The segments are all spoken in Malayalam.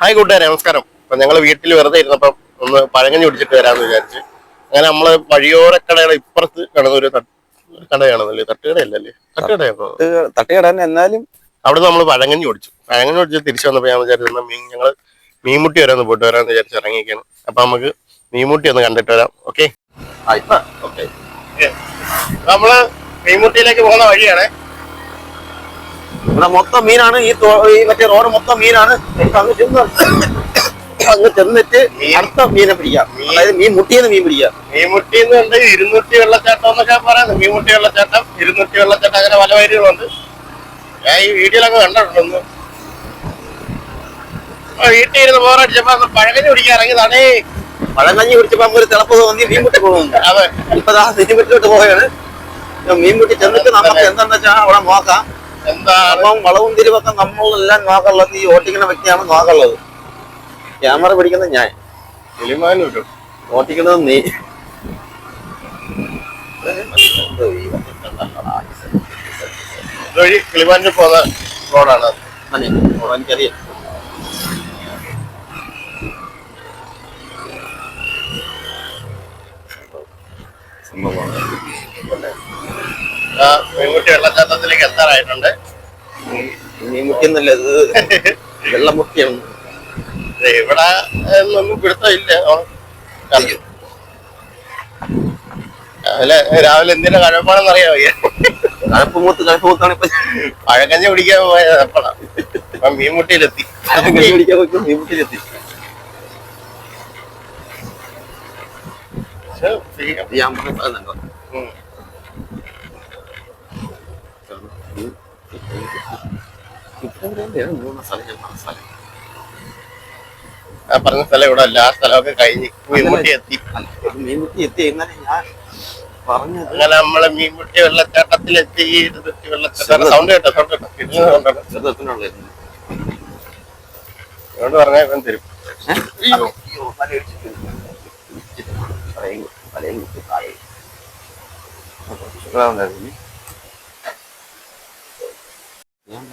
ഹായ് കൂട്ടുകാരെ നമസ്കാരം. അപ്പൊ ഞങ്ങൾ വീട്ടിൽ വെറുതെ ഇരുന്നപ്പം ഒന്ന് പഴങ്ങഞ്ഞി പിടിച്ചിട്ട് വരാമെന്ന് വിചാരിച്ച്. അങ്ങനെ നമ്മൾ വഴിയോരക്കടയുടെ ഇപ്പുറത്ത് കാണുന്ന ഒരു കടയാണെന്നല്ലേ തട്ടുകടയല്ലേ? തട്ടുകടയാണോ? തട്ടുകട എന്നാലും അവിടെ നമ്മൾ പഴങ്ങഞ്ഞി ഓടിച്ചു പഴങ്ങഞ്ഞി കുടിച്ച് തിരിച്ചു വന്നപ്പോ ഞാൻ വിചാരിച്ചു മീൻ ഞങ്ങൾ മീൻമുട്ടി വരെ ഒന്ന് പോയിട്ട് വരാമെന്ന് വിചാരിച്ച് ഇറങ്ങിയിരിക്കുകയാണ് അപ്പൊ നമുക്ക് മീൻമുട്ടി ഒന്ന് കണ്ടിട്ട് വരാം. ഓക്കെ. ഓക്കെ. നമ്മൾ മീൻമുട്ടിയിലേക്ക് പോകുന്ന വഴിയാണ്. ഇവിടെ മൊത്തം മീനാണ് ഈ മറ്റേ റോഡ് മൊത്തം മീനാണ്. അങ്ങ് ചെന്ന് അങ്ങ് ചെന്നിട്ട് അടുത്ത മീനെ പിടിക്കാം. അതായത് മീൻ മുട്ടിയെന്ന് മീൻ പിടിക്കാം. മീൻമുട്ടി എന്ന് കണ്ട് ഇരുന്നൂറ്റി വെള്ളച്ചാട്ടം എന്നൊക്കെ പറയുന്നത്. മീൻ മുട്ടി വെള്ളച്ചാട്ടം ഇരുന്നൂറ്റി വെള്ളച്ചാട്ടം അങ്ങനെ പല വരികളുണ്ട്. ഞാൻ ഈ വീഡിയോയിലൊക്കെ കണ്ടിട്ടുണ്ട് വീട്ടിൽ ഇരുന്ന് ബോറടിച്ചപ്പോ ഒന്ന് പഴകഞ്ഞി കുടിക്കാൻ ഇറങ്ങിയതാണേ. പഴങ്കഞ്ഞി കുടിച്ചപ്പോ നമുക്ക് ഒരു തിളപ്പ് തോന്നി മീൻ മുട്ടി പോകുന്നുണ്ട് അതെ. ഇപ്പൊ ദാ മീൻ മുട്ടിലോട്ട് പോവുകയാണ്. മീൻ മുട്ടി ചെന്നിട്ട് നമുക്ക് എന്താണെന്ന് വെച്ചാൽ അവിടെ നോക്കാം. എന്താണ് വളവും തിരിവൊക്കെ നമ്മളെല്ലാം നോക്കുള്ളത് ഈ ഓട്ടിക്കുന്ന വ്യക്തിയാണ് നോക്കുള്ളത് ക്യാമറ പിടിക്കുന്നത് ഞാൻ. കിളിമാനൂരും ഓട്ടിക്കുന്നത് നീ. ഇതുവഴി കിളിമാനൂർ പോകുന്ന റോഡാണ്. അത്. അതെ, ഓ, എനിക്കറിയാം മീൻമുട്ടി വെള്ളച്ചാട്ടത്തിലേക്ക് എത്താറായിട്ടുണ്ട്. മീൻമുട്ടി എന്നല്ലത് ഇത് വെള്ളം മുട്ടിയാണ് ദേ ഇവിടെ ഒന്നും പിടുത്തമില്ല. രാവിലെ രാവിലെ എന്തിനാ കഴപ്പാണെന്ന് അറിയാമോ കഴപ്പ് മൂത്ത് കഴപ്പ് മൂത്താണ് ഇപ്പൊ. പഴക്കഞ്ഞ പിടിക്കാൻ പോയ എപ്പോഴാ അപ്പൊ മീൻമുട്ടിയിലെത്തി. പിടിക്കാൻ പോയി മീൻമുട്ടിയിലെത്തി. ഞാൻ പറഞ്ഞ പറയുന്നുണ്ടോ ഉം. മൂന്ന് സ്ഥലം ഞാൻ പറഞ്ഞ സ്ഥലം ആ പറഞ്ഞ സ്ഥലം ഇവിടെ അല്ല ആ സ്ഥലമൊക്കെ കഴിഞ്ഞ് മീൻമുട്ടി എത്തി. അല്ല, ഇത് മീൻ മുട്ടി എത്തി. എന്നാലും ഞാൻ പറഞ്ഞത് അങ്ങനെ നമ്മളെ മീൻമുട്ടി വെള്ളച്ചാട്ടത്തിലെത്തി ഇരുപത്തി വെള്ളച്ചാട്ടം. സൗണ്ട് കേട്ടോ സൗണ്ട് കേട്ടോ. കിട്ടുന്ന അതുകൊണ്ട് പറഞ്ഞാൽ ഇപ്പം തരും. അയ്യോ. അയ്യോ,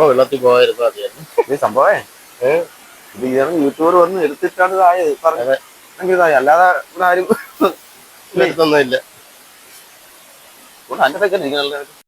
അവിടെ വെള്ളത്തിൽ പോകാതിരുന്നു അതായിരുന്നു ഇത് സംഭവേ? ഇത് ഇതാണ് യൂട്യൂബർ വന്ന് എടുത്തിട്ടാണ് ഇതായത് പറഞ്ഞത്. ഇതായി. അല്ലാതെ ഇവിടെ ആരും എടുത്തൊന്നുമില്ല ഇവിടെ അതിന്റെ ഇരിക്കണല്ലോ.